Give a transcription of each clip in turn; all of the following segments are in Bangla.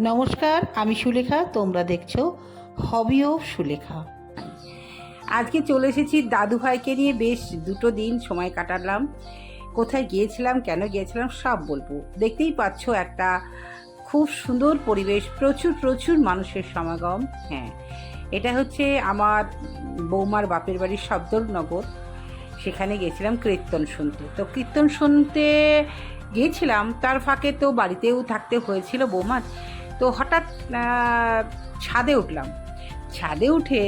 নমস্কার, আমি সুলেখা, তোমরা দেখছ হবি অফ সুলেখা। আজকে চলে এসেছি দাদু ভাইকে নিয়ে, বেশ দুটো দিন সময় কাটালাম। কোথায় গিয়েছিলাম, কেন গিয়েছিলাম, সব বলব। দেখতেই পাচ্ছ একটা খুব সুন্দর পরিবেশ, প্রচুর প্রচুর মানুষের সমাগম হ্যাঁ। এটা হচ্ছে আমার বৌমার বাপের বাড়ির শব্দনগর সেখানে গেছিলাম কীর্তন শুনতে। তো কীর্তন শুনতে গিয়েছিলাম, তার ফাঁকে তো বাড়িতেও থাকতে হয়েছিল বৌমার। তো হঠাৎ ছাদে উঠলাম। ছাদে উঠে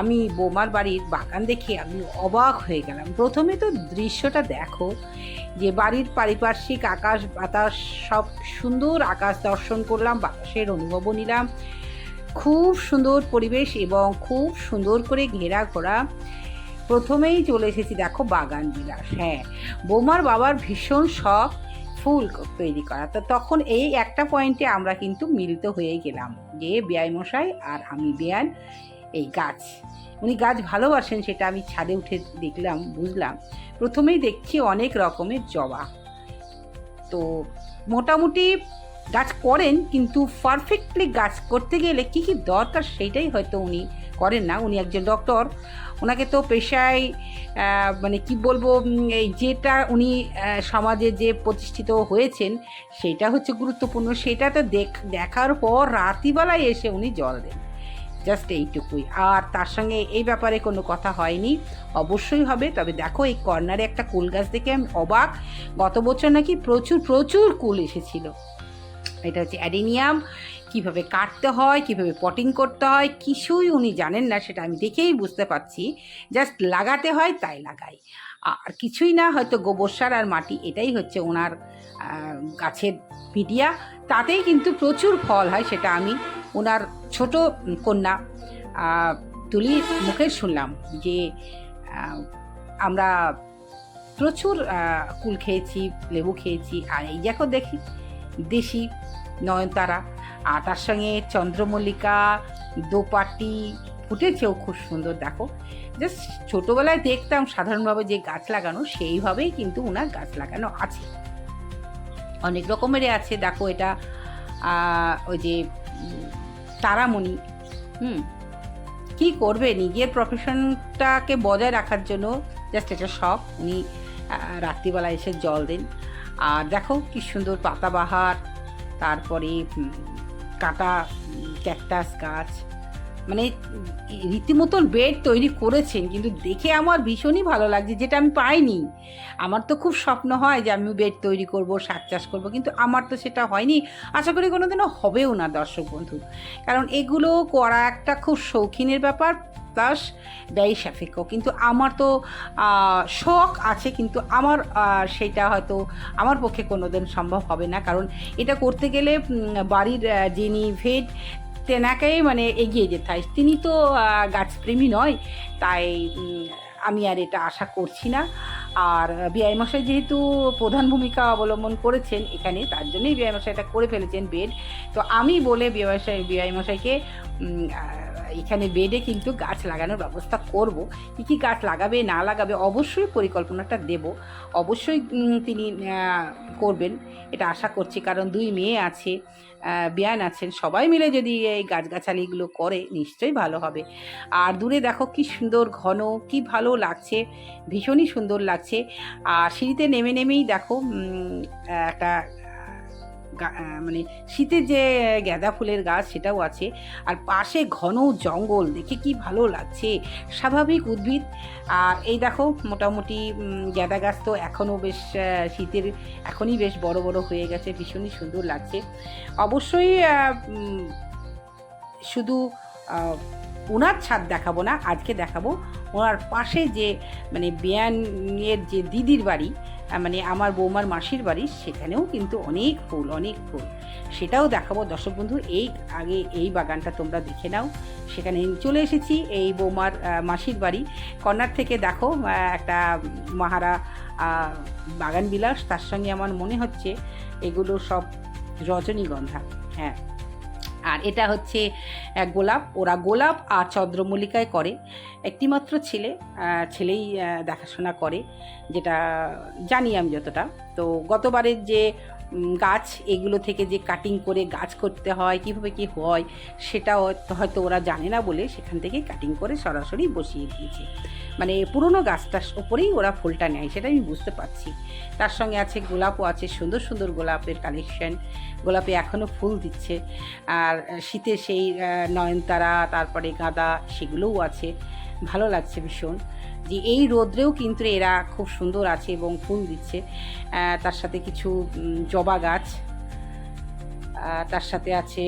আমি বোমার বাড়ির বাগান দেখে আমি অবাক হয়ে গেলাম। প্রথমে তো দৃশ্যটা দেখো যে বাড়ির পারিপার্শ্বিক আকাশ বাতাস সব সুন্দর আকাশ দর্শন করলাম, বাতাসের অনুভবও নিলাম। খুব সুন্দর পরিবেশ এবং খুব সুন্দর করে ঘেরা ঘোরা। প্রথমেই চলে এসেছি দেখো বাগান বিলাস হ্যাঁ বোমার বাবার ভীষণ শখ ফুল তৈরি করা। তো তখন এই একটা পয়েন্টে আমরা কিন্তু মিলিত হয়ে গেলাম যে বেয়াই মশাই আর আমি বেয়ান এই গাছ। উনি গাছ ভালোবাসেন সেটা আমি ছাদে উঠে দেখলাম, বুঝলাম। প্রথমেই দেখছি অনেক রকমের জবা। তো মোটামুটি গাছ করেন, কিন্তু পারফেক্টলি গাছ করতে গেলে কি কি দরকার সেইটাই হয়তো উনি করেন না। উনি একজন ডক্টর ওনাকে তো পেশায় মানে কি বলব এই যেটা উনি সমাজে যে প্রতিষ্ঠিত হয়েছেন, সেটা হচ্ছে গুরুত্বপূর্ণ। সেটা তো দেখ, দেখার পর রাতিবেলায় এসে উনি জল দেন। জাস্ট এইটুকুই। আর তার সঙ্গে এই ব্যাপারে কোনো কথা হয়নি। অবশ্যই হবে। তবে দেখো, এই কর্নারে একটা কুল গাছ দেখে আমি অবাক। গত বছর নাকি প্রচুর প্রচুর কুল এসেছিল। এটা হচ্ছে অ্যাডিনিয়াম, কীভাবে কাটতে হয়, কীভাবে পটিং করতে হয়, কিছুই উনি জানেন না, সেটা আমি দেখেই বুঝতে পারছি। জাস্ট লাগাতে হয়, তাই লাগাই। আর কিছুই না, হয়তো গোবর সার আর মাটি, এটাই হচ্ছে ওনার গাছের মিডিয়া। তাতেই কিন্তু প্রচুর ফল হয়, সেটা আমি ওনার ছোট কন্যা তুলি মুখে শুনলাম যে আমরা প্রচুর কুল খেয়েছি, লেবু খেয়েছি, আর এই দেখো দেখি দেশি নয়নতারা। আর তার সঙ্গে চন্দ্রমল্লিকা দোপাটি ফুটেছেও খুব সুন্দর, দেখো। জাস্ট ছোটোবেলায় দেখতাম সাধারণভাবে যে গাছ লাগানো, সেইভাবেই কিন্তু ওনার গাছ লাগানো আছে। অনেক রকমেরই আছে, দেখো এটা ওই যে, তারামণি, হুম। কি করবে? নিজের প্রফেশনটাকে বজায় রাখার জন্য জাস্ট এটা শখ উনি রাত্রিবেলা এসে জল দেন। আর দেখো কি সুন্দর পাতাবাহার, তারপরে কাটা, ক্যাকটাস গাছ। মানে রীতিমতন বেড তৈরি করেছেন, কিন্তু দেখে আমার ভীষণই ভালো লাগছে, যেটা আমি পাইনি। আমার তো খুব স্বপ্ন হয় যে আমি বেড তৈরি করব, শাক চাষ করব, কিন্তু আমার তো সেটা হয়নি। আশা করি কোনোদিনও হবেও না, দর্শক বন্ধু। কারণ এগুলো করা একটা খুব শৌখিনের ব্যাপার প্লাস ব্যয় সাপেক্ষ কিন্তু আমার তো শখ আছে, কিন্তু আমার সেটা হয়তো আমার পক্ষে কোনোদিন সম্ভব হবে না। কারণ এটা করতে গেলে বাড়ির যিনি ভেট তেনাকেই মানে এগিয়ে যেতে হয়। তিনি তো গাছপ্রেমী নয়, তাই আমি আর এটা আশা করছি না। আর বিআই মশাই যেহেতু প্রধান ভূমিকা অবলম্বন করেছেন এখানে, তার জন্যই বিআই মশাই এটা করে ফেলেছেন বেড তো আমি বলে বিআই মশাই, বিআই মশাইকে এখানে বেডে কিন্তু গাছ লাগানোর ব্যবস্থা করব। কী কী গাছ লাগাবে, না লাগাবে অবশ্যই পরিকল্পনাটা দেব। অবশ্যই তিনি করবেন, এটা আশা করছি। কারণ দুই মেয়ে আছে বিয়ান আছেন, সবাই মিলে যদি এই গাছগাছালিগুলো করে, নিশ্চয়ই ভালো হবে। আর দূরে দেখো কি সুন্দর ঘন, কি ভালো লাগছে, ভীষণই সুন্দর লাগছে। আর সিঁড়িতে নেমে নেমেই দেখো একটা মানে শীতের যে গাঁদা ফুলের গাছ সেটাও আছে। আর পাশে ঘন জঙ্গল, দেখে কি ভালো লাগছে। স্বাভাবিক উদ্ভিদ। আর এই দেখো, মোটামুটি গাঁদা গাছ তো এখনও বেশ শীতের, এখনই বেশ বড় বড় হয়ে গেছে, ভীষণই সুন্দর লাগছে। অবশ্যই শুধু ওনার ছাদ দেখাবো না, আজকে দেখাবো ওনার পাশে যে মানে বেয়ানের যে দিদির বাড়ি মানে আমার বৌমার মাসির বাড়ি, সেখানেও কিন্তু অনেক ফুল অনেক ফুল। সেটাও দেখাবো। দর্শক বন্ধু, এই আগে এই বাগানটা তোমরা দেখে নাও। সেখানে চলে এসেছি এই বৌমার মাসির বাড়ি। কর্নার থেকে দেখো একটা মাহারা বাগান বিলাস। তার সঙ্গে আমার মনে হচ্ছে, এগুলো সব রজনীগন্ধা। হ্যাঁ আর এটা হচ্ছে গোলাপ। ওরা গোলাপ আর চন্দ্রমল্লিকায় করে। একটিমাত্র ছেলে ছেলেই দেখাশোনা করে, যেটা জানি আমি যতটা। তো গতবারের যে গাছ, এগুলো থেকে যে কাটিং করে গাছ করতে হয়, কীভাবে কী হয় সেটা হয়তো ওরা জানে না বলে সেখান থেকে কাটিং করে সরাসরি বসিয়ে দিয়েছে। মানে পুরনো গাছটার ওপরেই ওরা ফুলটা নেয়, সেটা আমি বুঝতে পারছি। তার সঙ্গে আছে গোলাপও আছে, সুন্দর সুন্দর গোলাপের কালেকশন গোলাপে এখনও ফুল দিচ্ছে। আর শীতে সেই নয়নতারা, তারপরে গাঁদা, সেগুলোও আছে। ভালো লাগছে ভীষণ। যে এই রোদ্রেও কিন্তু এরা খুব সুন্দর আছে এবং ফুল দিচ্ছে। তার সাথে কিছু জবা গাছ। তার সাথে আছে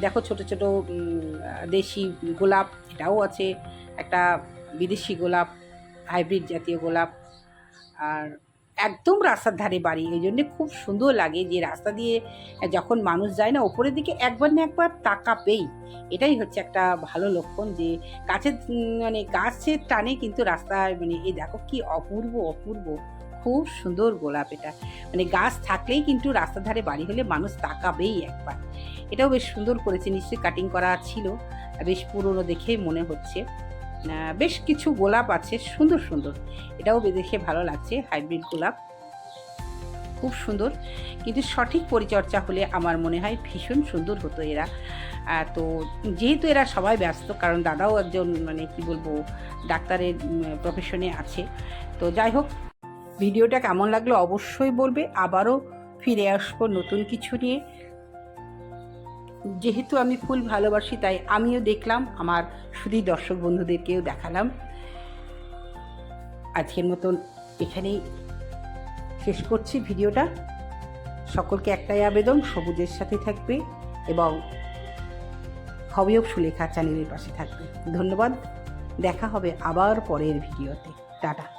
দেখো ছোট ছোট দেশি গোলাপ। এটাও আছে। একটা বিদেশি গোলাপ, হাইব্রিড জাতীয় গোলাপ। আর একদম রাস্তার ধারে বাড়ি, এই জন্যে খুব সুন্দর লাগে যে রাস্তা দিয়ে যখন মানুষ যায় না, ওপরের দিকে একবার না একবার তাকাবেই। এটাই হচ্ছে একটা ভালো লক্ষণ যে গাছের মানে গাছের টানে কিন্তু রাস্তায় মানে এই দেখো কি অপূর্ব অপূর্ব, খুব সুন্দর গোলাপ এটা। মানে গাছ থাকলেই কিন্তু রাস্তার ধারে বাড়ি হলে মানুষ তাকাবেই একবার। এটাও বেশ সুন্দর করেছে, নিশ্চয়ই কাটিং করা ছিল। বেশ পুরনো দেখেই মনে হচ্ছে। বেশ কিছু গোলাপ আছে, সুন্দর সুন্দর। এটাও দেখে ভালো লাগছে, হাইব্রিড গোলাপ। খুব সুন্দর। কিন্তু সঠিক পরিচর্যা হলে আমার মনে হয় ভীষণ সুন্দর হতো এরা। তো যেহেতু এরা সবাই ব্যস্ত, কারণ দাদাও একজন মানে কি বলব, ডাক্তারের প্রফেশনে আছে। তো যাই হোক, ভিডিওটা কেমন লাগল অবশ্যই বলবে। আবারও ফিরে আসব নতুন কিছু নিয়ে। যেহেতু আমি ফুল ভালোবাসি, তাই আমিও দেখলাম, আমার শুধু দর্শক বন্ধুদেরকেও দেখালাম। আজকের মতন এখানেই শেষ করছি ভিডিওটা। সকলকে একটাই আবেদন, সবুজের সাথে থাকবে এবং হবেও সুলেখা চ্যানেলের পাশে থাকবে। ধন্যবাদ, দেখা হবে আবার পরের ভিডিওতে। টাটা।